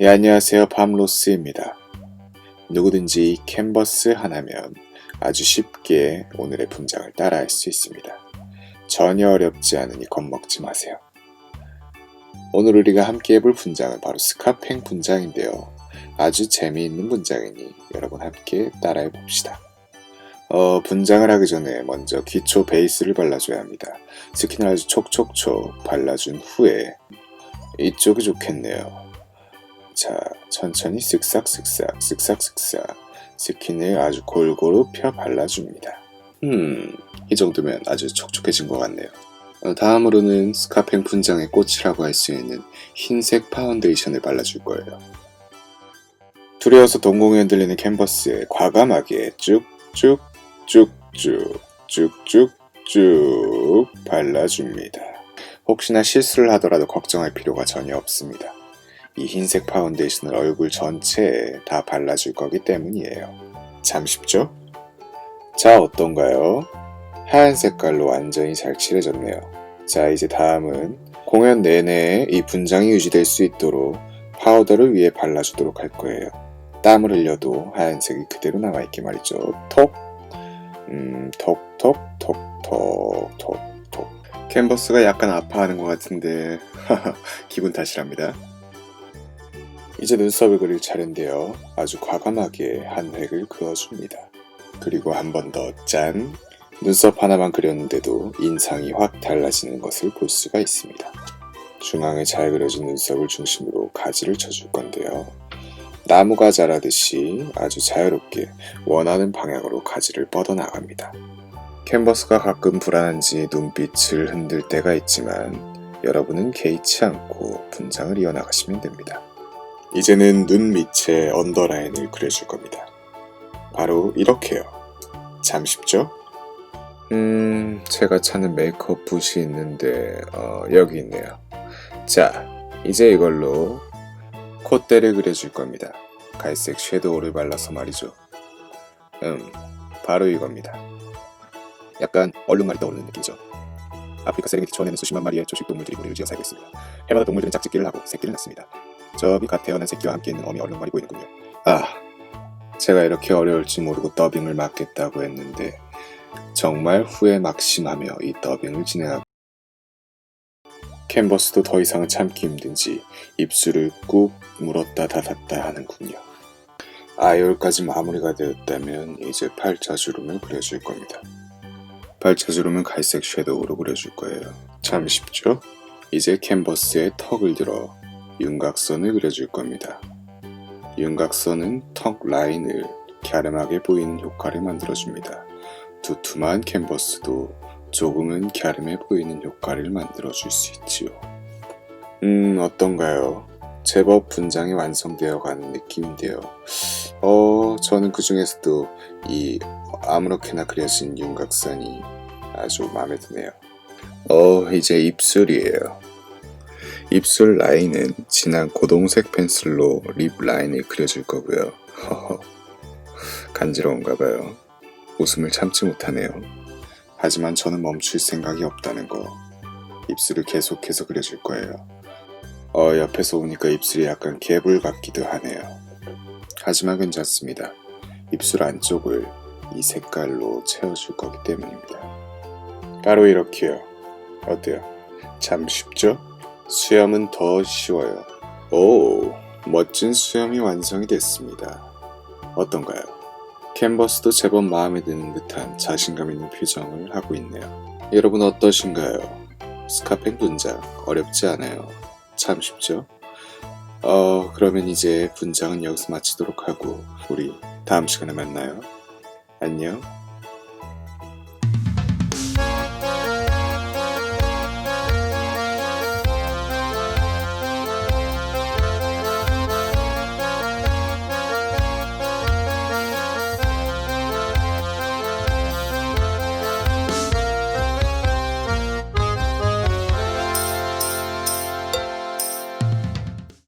예, 안녕하세요. 밤로스입니다. 누구든지 캔버스 하나면 아주 쉽게 오늘의 분장을 따라할 수 있습니다. 전혀 어렵지 않으니 겁먹지 마세요. 오늘 우리가 함께 해볼 분장은 바로 스카팽 분장인데요. 아주 재미있는 분장이니 여러분 함께 따라해 봅시다. 어, 분장을 하기 전에 먼저 기초 베이스를 발라줘야 합니다. 스킨을 아주 촉촉촉 발라준 후에 이쪽이 좋겠네요. 자, 천천히 쓱싹쓱싹, 쓱싹쓱싹 스킨을 아주 골고루 펴 발라줍니다. 음, 이 정도면 아주 촉촉해진 것 같네요. 어, 다음으로는 스카팽 분장의 꽃이라고 할 수 있는 흰색 파운데이션을 발라줄 거예요. 두려워서 동공이 흔들리는 캔버스에 과감하게 쭉쭉 쭉쭉 쭉쭉쭉 발라줍니다. 혹시나 실수를 하더라도 걱정할 필요가 전혀 없습니다. 이 흰색 파운데이션을 얼굴 전체에 다 발라줄 거기 때문이에요. 참 쉽죠? 자, 어떤가요? 하얀 색깔로 완전히 잘 칠해졌네요. 자, 이제 다음은 공연 내내 이 분장이 유지될 수 있도록 파우더를 위에 발라주도록 할 거예요. 땀을 흘려도 하얀색이 그대로 남아있게 말이죠. 톡, 음, 톡, 톡, 톡, 톡, 톡, 톡. 캔버스가 약간 아파하는 것 같은데, 기분 탓이랍니다. 이제 눈썹을 그릴 차례인데요. 아주 과감하게 한 획을 그어줍니다. 그리고 한 번 더 짠! 눈썹 하나만 그렸는데도 인상이 확 달라지는 것을 볼 수가 있습니다. 중앙에 잘 그려진 눈썹을 중심으로 가지를 쳐줄 건데요. 나무가 자라듯이 아주 자유롭게 원하는 방향으로 가지를 뻗어나갑니다. 캔버스가 가끔 불안한지 눈빛을 흔들 때가 있지만 여러분은 개의치 않고 분장을 이어나가시면 됩니다. 이제는 눈 밑에 언더라인을 그려줄 겁니다. 바로 이렇게요. 참 쉽죠? 음, 제가 찾는 메이크업 붓이 있는데, 어, 여기 있네요. 자, 이제 이걸로 콧대를 그려줄 겁니다. 갈색 섀도우를 발라서 말이죠. 음, 바로 이겁니다. 약간 얼룩말이 떠오르는 느낌이죠. 아프리카 세렝게티 초원에는 수십만 마리의 초식 동물들이 무리를 지어 살고 있습니다. 해마다 동물들은 짝짓기를 하고 새끼를 낳습니다. 저기 갓 태어난 새끼와 함께 있는 어미 얼룩말이 보이는군요. 아, 제가 이렇게 어려울지 모르고 더빙을 맡겠다고 했는데 정말 후회 막심하며 이 더빙을 진행하고 캔버스도 더 이상은 참기 힘든지 입술을 꾹 물었다 닫았다 하는군요. 아이올까지 마무리가 되었다면 이제 팔자주름을 그려줄 겁니다. 팔자주름은 갈색 섀도우로 그려줄 거예요. 참 쉽죠? 이제 캔버스에 턱을 들어 윤곽선을 그려줄 겁니다. 윤곽선은 턱 라인을 갸름하게 보이는 효과를 만들어줍니다. 두툼한 캔버스도 조금은 갸름해 보이는 효과를 만들어줄 수 있지요. 음, 어떤가요? 제법 분장이 완성되어 가는 느낌인데요. 어, 저는 그 중에서도 이 아무렇게나 그려진 윤곽선이 아주 마음에 드네요. 어, 이제 입술이에요. 입술 라인은 진한 고동색 펜슬로 립 라인을 그려줄 거고요. 허허, 간지러운가 봐요. 웃음을 참지 못하네요. 하지만 저는 멈출 생각이 없다는 거. 입술을 계속해서 그려줄 거예요. 어, 옆에서 보니까 입술이 약간 개불 같기도 하네요. 하지만 괜찮습니다. 입술 안쪽을 이 색깔로 채워줄 거기 때문입니다. 바로 이렇게요. 어때요? 참 쉽죠? 수염은 더 쉬워요. 오, 멋진 수염이 완성이 됐습니다. 어떤가요? 캔버스도 제법 마음에 드는 듯한 자신감 있는 표정을 하고 있네요. 여러분 어떠신가요? 스카팽 분장 어렵지 않아요. 참 쉽죠? 어, 그러면 이제 분장은 여기서 마치도록 하고 우리 다음 시간에 만나요. 안녕.